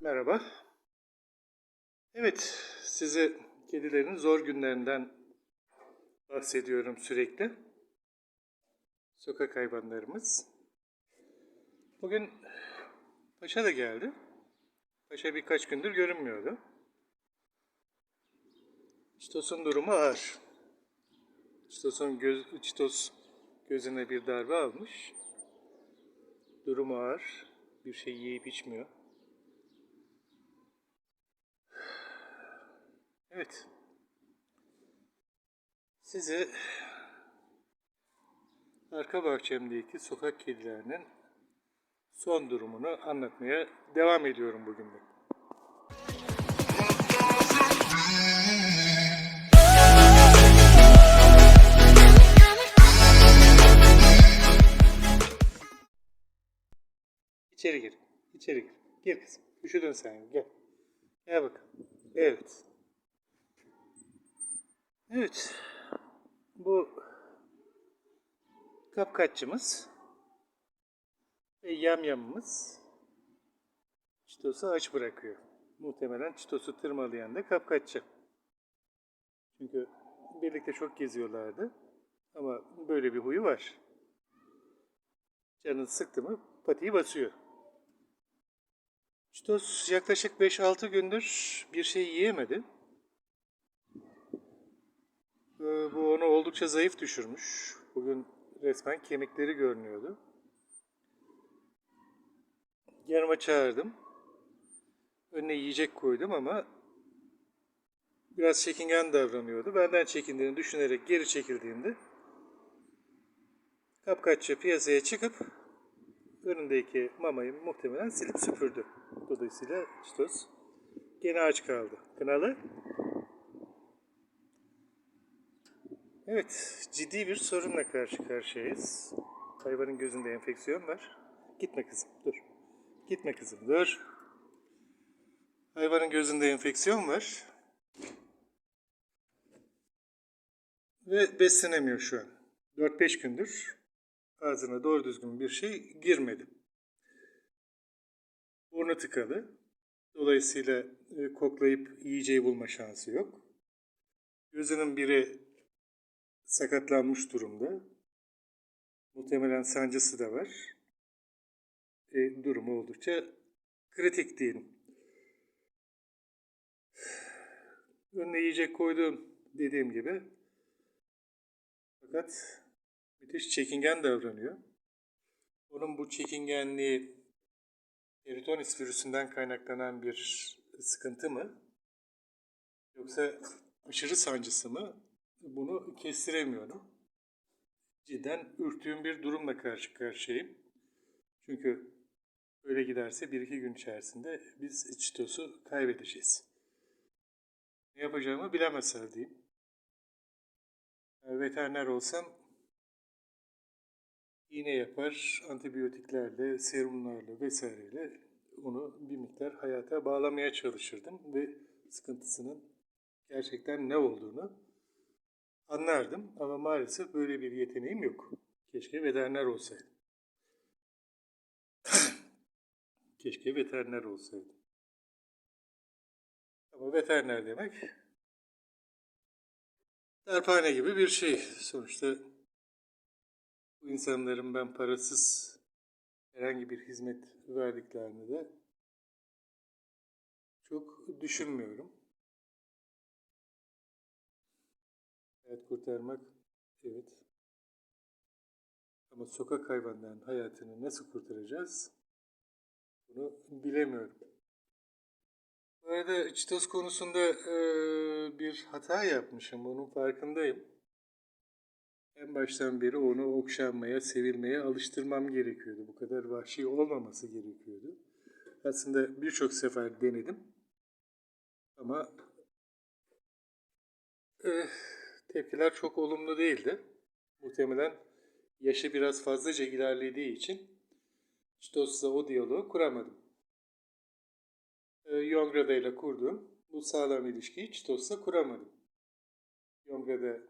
Merhaba. Evet, size kedilerin zor günlerinden bahsediyorum sürekli. Sokak hayvanlarımız. Bugün Paşa da geldi. Paşa birkaç gündür görünmüyordu. Çitos'un durumu ağır. Çitos'un göz, Çitos gözüne bir darbe almış. Durumu ağır. Bir şey yiyip içmiyor. Evet. Size arka bahçemdeki sokak kedilerinin son durumunu anlatmaya devam ediyorum bugün de. İçeri gir. İçeri gir. Gir kızım. Üşüdün sen. Gel. Gel bakalım. Evet. Evet. Bu kapkaççımız ve yamyamımız çitosu aç bırakıyor. Muhtemelen çitosu tırmalayan da kapkaççı. Çünkü birlikte çok geziyorlardı. Ama böyle bir huyu var. Canını sıktı mı patiyi basıyor. Çitos yaklaşık 5-6 gündür bir şey yiyemedi. Ee, Bu onu oldukça zayıf düşürmüş. Bugün resmen kemikleri görünüyordu. Yanıma çağırdım. Önüne yiyecek koydum ama biraz çekingen davranıyordu. Benden çekindiğini düşünerek geri çekildiğimde kapkaççı piyasaya çıkıp önündeki mamayı muhtemelen silip süpürdü. Dolayısıyla Çitos gene aç kaldı. Kınalı. Evet, ciddi bir sorunla karşı karşıyayız. Hayvanın gözünde enfeksiyon var. Gitme kızım, dur. Gitme kızım, dur. Hayvanın gözünde enfeksiyon var. Ve beslenemiyor şu an. 4-5 gündür ağzına doğru düzgün bir şey girmedi. Burnu tıkalı. Dolayısıyla e, koklayıp yiyeceği bulma şansı yok. Gözünün biri sakatlanmış durumda. Muhtemelen sancısı da var. E, durumu oldukça kritik diyelim. Önüne yiyecek koydum dediğim gibi. Fakat müthiş çekingen davranıyor. Onun bu çekingenliği peritonis virüsünden kaynaklanan bir sıkıntı mı? Yoksa aşırı sancısı mı? Bunu kestiremiyorum. Cidden ürktüğüm bir durumla karşı karşıyayım. Çünkü öyle giderse bir iki gün içerisinde biz çitosu kaybedeceğiz. Ne yapacağımı bilemez haldeyim. Veteriner olsam iğne yapar, antibiyotiklerle, serumlarla vesaireyle onu bir miktar hayata bağlamaya çalışırdım ve sıkıntısının gerçekten ne olduğunu anlardım ama maalesef böyle bir yeteneğim yok. Keşke veteriner olsaydım. Keşke veteriner olsaydım. Ama veteriner demek darphane gibi bir şey. Sonuçta bu insanların ben parasız herhangi bir hizmet verdiklerini de çok düşünmüyorum. Hayat kurtarmak, evet. Ama sokak hayvanlarının hayatını nasıl kurtaracağız? Bunu bilemiyorum. Bu arada çitos konusunda eee, bir hata yapmışım. Bunun farkındayım. En baştan beri onu okşanmaya, sevilmeye alıştırmam gerekiyordu. Bu kadar vahşi olmaması gerekiyordu. Aslında birçok sefer denedim. Ama eh, tepkiler çok olumlu değildi. Muhtemelen yaşı biraz fazlaca ilerlediği için Çitos'la o diyaloğu kuramadım. E, Yongrada ile kurduğum bu sağlam ilişkiyi Çitos'la kuramadım. Yongrada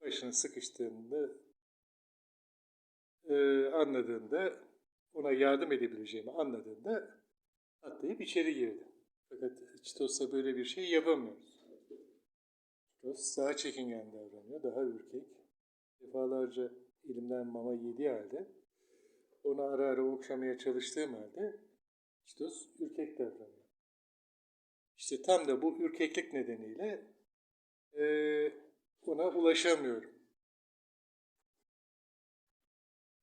başını sıkıştığında e, anladığında ona yardım edebileceğimi anladığında atlayıp içeri girdi. Fakat Çitos'la böyle bir şey yapamıyoruz. Çitos daha çekingen davranıyor, daha ürkek. Defalarca elimden mama yediği halde, onu ara ara okşamaya çalıştığım halde Çitos ürkek davranıyor. İşte tam da bu ürkeklik nedeniyle eee, ona ulaşamıyorum.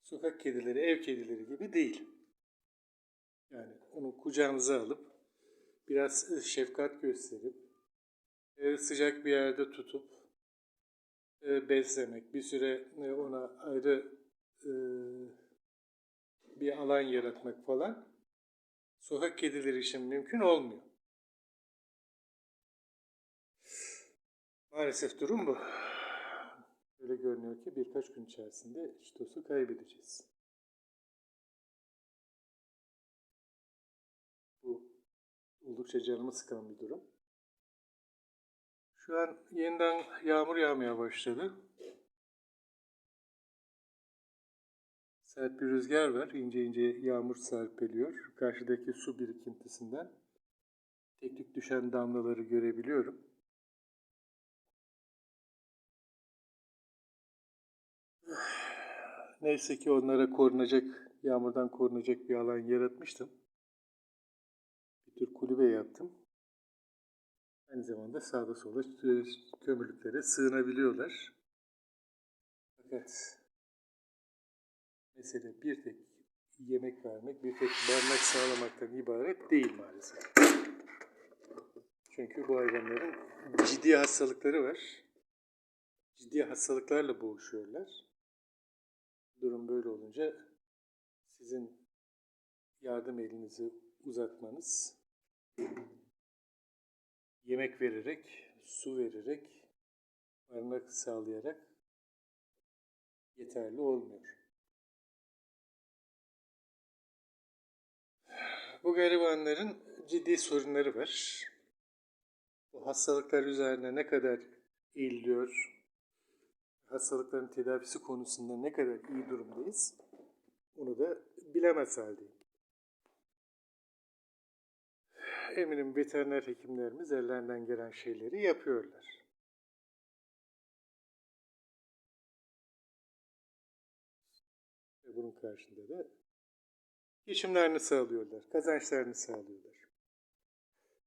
Sokak kedileri, ev kedileri gibi değil. Yani onu kucağınıza alıp biraz e, şefkat gösterip e, sıcak bir yerde tutup beslemek, bir süre ona ayrı bir alan yaratmak falan sokak kedileri için mümkün olmuyor. Maalesef durum bu. Öyle görünüyor ki birkaç gün içerisinde Çitos'u kaybedeceğiz. Bu oldukça canımı sıkan bir durum. Şu an yeniden yağmur yağmaya başladı. Sert bir rüzgar var. İnce ince yağmur serpiliyor. Karşıdaki su birikintisinden tek tük düşen damlaları görebiliyorum. Neyse ki onlara korunacak, yağmurdan korunacak bir alan yaratmıştım. Bir tür kulübe yaptım. Aynı zamanda sağda sola kömürlüklere sığınabiliyorlar. Fakat mesele bir tek yemek vermek, bir tek barınak sağlamaktan ibaret değil maalesef. Çünkü bu hayvanların ciddi hastalıkları var. Ciddi hastalıklarla boğuşuyorlar. Durum böyle olunca sizin yardım elinizi uzatmanız, yemek vererek, su vererek, barınak sağlayarak yeterli olmuyor. Bu garibanların ciddi sorunları var. Bu hastalıklar üzerine ne kadar eğiliyor, hastalıkların tedavisi konusunda ne kadar iyi durumdayız, onu da bilemez haldeyim. Eminim veteriner hekimlerimiz ellerinden gelen şeyleri yapıyorlar. Bunun karşında da geçimlerini sağlıyorlar, kazançlarını sağlıyorlar.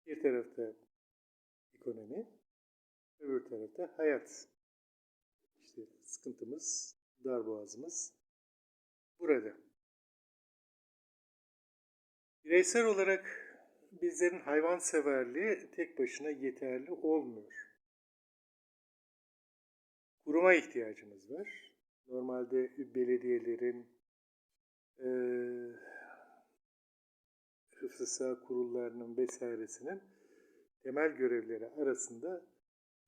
Bir tarafta ekonomi, öbür tarafta hayat. İşte sıkıntımız, darboğazımız burada. Bireysel olarak bizlerin hayvanseverliği tek başına yeterli olmuyor. Kuruma ihtiyacımız var. Normalde belediyelerin, e, hıfzı sağ kurullarının vesairesinin temel görevleri arasında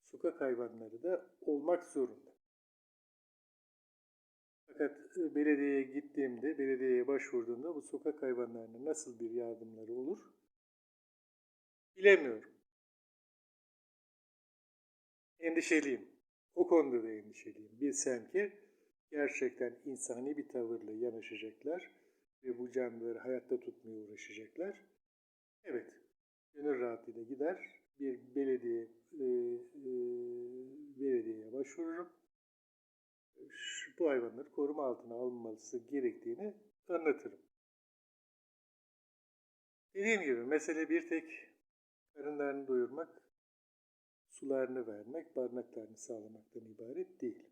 sokak hayvanları da olmak zorunda. Fakat belediyeye gittiğimde, belediyeye başvurduğumda bu sokak hayvanlarına nasıl bir yardımları olur bilemiyorum. Endişeliyim. O konuda da endişeliyim. Bilsem ki gerçekten insani bir tavırla yanaşacaklar ve bu canlıları hayatta tutmaya uğraşacaklar. Evet, gönül rahatlığıyla gider, bir belediye e, e, belediyeye başvururum. Bu hayvanları koruma altına alınması gerektiğini anlatırım. Dediğim gibi mesele bir tek karınlarını doyurmak, sularını vermek, barınaklarını sağlamaktan ibaret değil.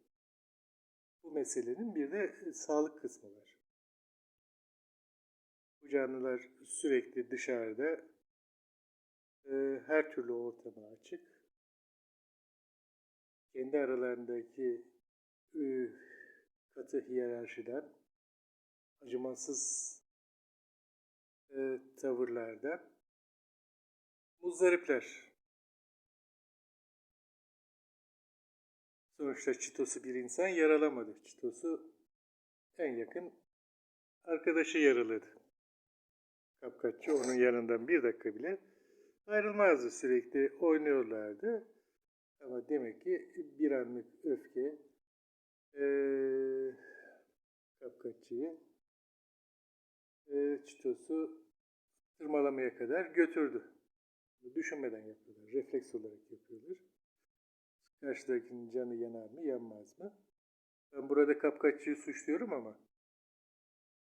Bu meselenin bir de e, sağlık kısmı var. Bu canlılar sürekli dışarıda e, her türlü ortama açık. Kendi aralarındaki e, katı hiyerarşiden, acımasız e, tavırlarda muzdaripler. Sonuçta Çitos'u bir insan yaralamadı. Çitos'u en yakın arkadaşı yaraladı. Kapkaççı onun yanından bir dakika bile ayrılmazdı. Sürekli oynuyorlardı. Ama demek ki bir anlık öfke ee, kapkaççıyı e, Çitos'u tırmalamak sağlamaya kadar götürdü. Düşünmeden yapıyorlar. Refleks olarak yapıyorlar. Karşıdakinin canı yanar mı, yanmaz mı? Ben burada kapkaççıyı suçluyorum ama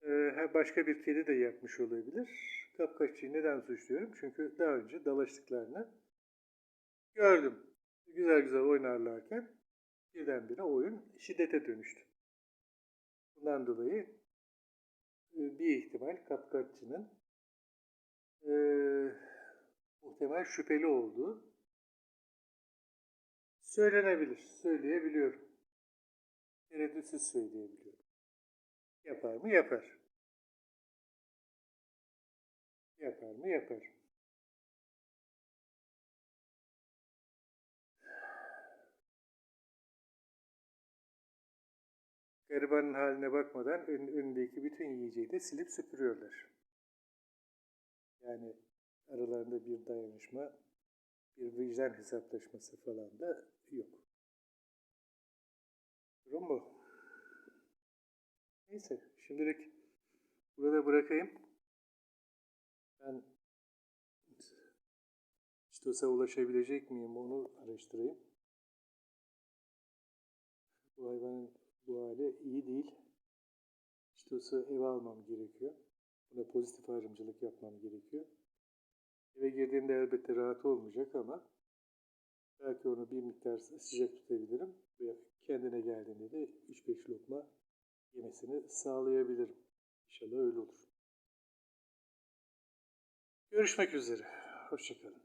e, başka bir kedi de yapmış olabilir. Kapkaççıyı neden suçluyorum? Çünkü daha önce dalaştıklarını gördüm. Güzel güzel oynarlarken birdenbire oyun şiddete dönüştü. Bundan dolayı e, bir ihtimal kapkaççının e, muhtemel şüpheli olduğu söylenebilir, söyleyebiliyorum. Tereddütsüz söyleyebiliyorum. Yapar mı? Yapar. Yapar mı? Yapar. Garibanın haline bakmadan ön, önündeki bütün yiyeceği de silip süpürüyorlar. Yani aralarında bir dayanışma, bir vicdan hesaplaşması falan da yok. Durum bu. Neyse, şimdilik burada bırakayım. Ben Çitos'a ulaşabilecek miyim onu araştırayım. Bu hayvanın bu hali iyi değil. Çitos'u eve almam gerekiyor. Buna pozitif ayrımcılık yapmam gerekiyor. Eve girdiğinde elbette rahat olmayacak ama belki onu bir miktar sıcak tutabilirim ve kendine geldiğinde de 3-5 lokma yemesini sağlayabilirim. İnşallah öyle olur. Görüşmek üzere. Hoşçakalın.